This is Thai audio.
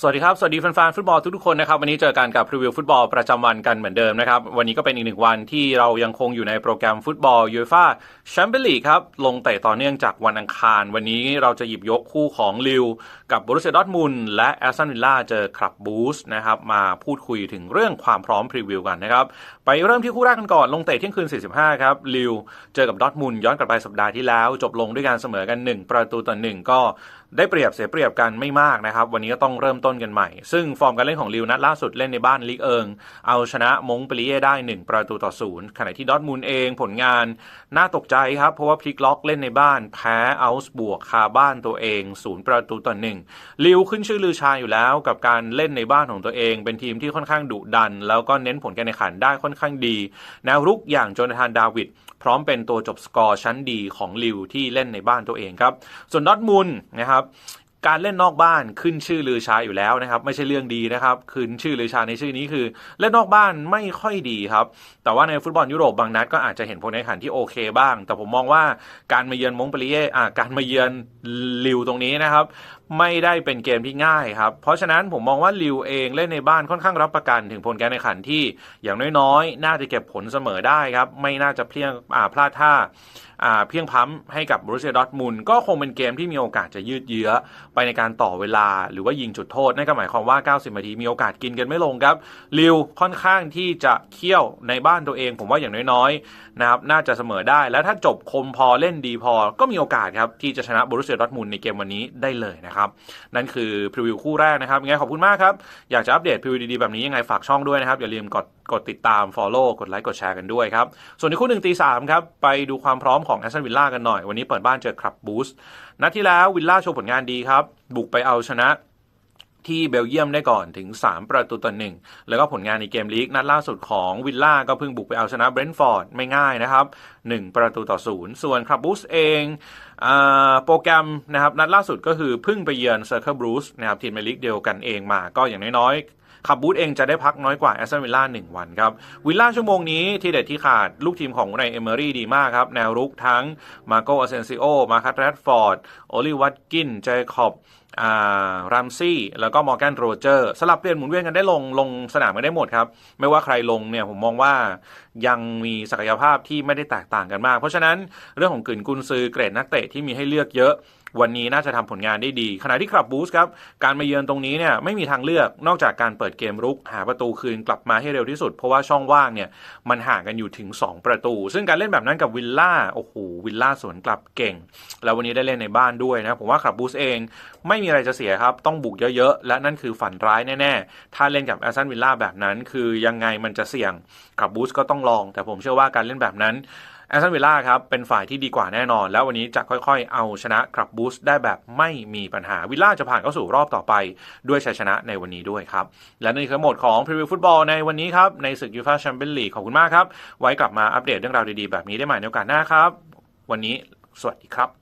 สวัสดีครับ สวัสดีแฟนๆฟุตบอลทุกๆคนนะครับ วันนี้เจอกันกับพรีวิวฟุตบอลประจำวันกันเหมือนเดิมนะครับ วันนี้ก็เป็นอีกหนึ่งวันที่เรายังคงอยู่ในโปรแกรมฟุตบอลยูฟ่าแชมเปี้ยนลีกครับ ลงเตะต่อเนื่องจากวันอังคาร วันนี้เราจะหยิบยกคู่ของลิวกับบรูเซดอร์มุนและแอสตันวิลล่าเจอคลับบูสนะครับ มาพูดคุยถึงเรื่องความพร้อมพรีวิวกันนะครับ ไปเริ่มที่คู่แรกกันก่อน ลงเตะเที่ยงคืน 45 ครับลิวเจอกับดอร์ทมุนย้อนกลับไปสัปดาห์ที่แล้ว จบลงด้วยการเสมอกัน 1 ประตูต่อหนึ่งก็ได้เปรียบเสียเปรียบกันไม่มากนะครับ วันนี้ก็ต้องเริ่มต้นกันใหม่ ซึ่งฟอร์มการเล่นของลิวนัดล่าสุดเล่นในบ้านลีกเอิง เอาชนะมงเปรีเย่ได้ 1 ประตูต่อศูนย์ขณะที่ดอทมุนด์เองผลงาน น่าตกใจครับ เพราะว่าพลิกล็อกเล่นในบ้าน แพ้เอาส์บวกคาบ้านตัวเองศูนย์ประตูต่อหนึ่งลิวขึ้นชื่อลือชาอยู่แล้วกับการเล่นในบ้านของตัวเอง เป็นทีมที่ค่อนข้างดุดัน แล้วก็เน้นผลการแข่งขันได้ค่อนข้างดี แนวรุกอย่างโจนาธานดาวิดพร้อมเป็นตัวจบสกอร์ชั้นดีของลิวที่เล่นในบ้านตัวเองครับส่วนดอทมุนด์นะครับ การเล่นนอกบ้านขึ้นชื่อลือชาอยู่แล้วนะครับ ไม่ใช่เรื่องดีนะครับขึ้นชื่อลือชาในชื่อนี้คือเล่นนอกบ้านไม่ค่อยดีครับ แต่ว่าในฟุตบอลยุโรปบางนัดก็อาจจะเห็นผลในขันที่โอเคบ้าง แต่ผมมองว่าการมาเยือนมงเปรีเย่อ่าการมาเยือนลิวตรงนี้นะครับ ไม่ได้เป็นเกมที่ง่ายครับ เพราะฉะนั้นผมมองว่าลิวเองเล่นในบ้านค่อนข้างรับประกันถึงผลการแข่งขันที่อย่างน้อยๆ น่าจะเก็บผลเสมอได้ครับ ไม่น่าจะเพียงอ่าพลาดท่าอ่าเพียงพล้ำให้กับบรูเซียดอร์ทมุนก็คงเป็นเกมที่มีโอกาสจะยืดเยื้อไปในการต่อเวลาหรือว่ายิงจุดโทษ นั่นก็หมายความว่า 90 นาทีมีโอกาสกินกันไม่ลงครับลิวค่อนข้างที่จะเคี่ยวในบ้านตัวเอง ผมว่าอย่างน้อยๆนะครับน่าจะเสมอได้ แล้วถ้าจบคมพอเล่นดีพอ ก็มีโอกาสครับที่จะชนะบรูเซียดอร์ทมุนในเกมวันนี้ได้เลยนะครับ นั่นคือพรีวิวคู่แรกนะครับยังไงขอบคุณมากครับ อยากจะอัปเดตพรีวิวดีๆแบบนี้ยังไงฝากช่องด้วยนะครับอย่าลืมกด กดติดตาม Follow กดไลค์กดแชร์กันด้วยครับ ส่วนในคู่หนึ่งตีสามครับ ไปดูความพร้อมของแอสตันวิลล่ากันหน่อย วันนี้เปิดบ้านเจอคลับบูสนัดที่แล้ววิลล่าโชว์ผลงานดีครับ บุกไปเอาชนะที่เบลเยียมได้ก่อนถึง 3 ประตูต่อหนึ่งแล้วก็ผลงานในเกมลีก นัดล่าสุดของวิลล่าก็เพิ่งบุกไปเอาชนะเบรนท์ฟอร์ดไม่ง่ายนะครับ 1 ประตูต่อศูนย์ส่วนคลับบูสเองอโปรแกรมนะครับนัดล่าสุดก็คือเพิ่งไปเยือนเซอร์เคิลบรูซนะครับทีมในลีกเดียวกันเองมาก็อย่างน้อย ขับบูธเองจะได้พักน้อยกว่าแอสตันวิลล่าหนึ่งวันครับวิลล่าชั่วโมงนี้ที่เด็ดที่ขาดลูกทีมของในเอเมอรี่ดีมากครับ แนวรุกทั้งมาโกอเซนซิโอมาคัตแรดฟอร์ดโอลิวัตกินเจคอบอารัมซี่ แล้วก็มอร์แกนโรเจอร์ สลับเปลี่ยนหมุนเวียนกันได้ลงลงสนามกันได้หมดครับ ไม่ว่าใครลงเนี่ยผมมองว่ายังมีศักยภาพที่ไม่ได้แตกต่างกันมาก เพราะฉะนั้นเรื่องของกึ่นกุนซือเกรดนักเตะที่มีให้เลือกเยอะ วันนี้น่าจะทำผลงานได้ดี ขณะที่คลับบูสครับ การมาเยือนตรงนี้เนี่ยไม่มีทางเลือกนอกจากการเปิดเกมรุก หาประตูคืนกลับมาให้เร็วที่สุด เพราะว่าช่องว่างเนี่ยมันห่างกันอยู่ถึง 2 ประตู ซึ่งการเล่นแบบนั้นกับวิลล่าโอ้โหวิลล่าสวนกลับเก่ง แล้ววันนี้ได้เล่นในบ้านด้วยนะผมว่าคลับบูสเอง ไม่มีอะไรจะเสียครับ ต้องบุกเยอะๆ และนั่นคือฝันร้ายแน่ๆ ถ้าเล่นกับแอสตันวิลล่าแบบนั้น คือยังไงมันจะเสี่ยงกับบูสก็ต้องลอง แต่ผมเชื่อว่าการเล่นแบบนั้น แอสตันวิลล่าครับเป็นฝ่ายที่ดีกว่าแน่นอน แล้ววันนี้จะค่อยๆ เอาชนะครับบูสได้แบบไม่มีปัญหาวิลล่าจะผ่านเข้าสู่รอบต่อไปด้วยชัยชนะในวันนี้ด้วยครับ และนี่คือหมดของพรีวิวฟุตบอลในวันนี้ครับ ในศึกยูฟ่าแชมเปี้ยนลีกขอบคุณมากครับ ไว้กลับมาอัปเดตเรื่องราวดีๆ แบบนี้ได้ใหม่ในโอกาสหน้าครับ วันนี้สวัสดีครับ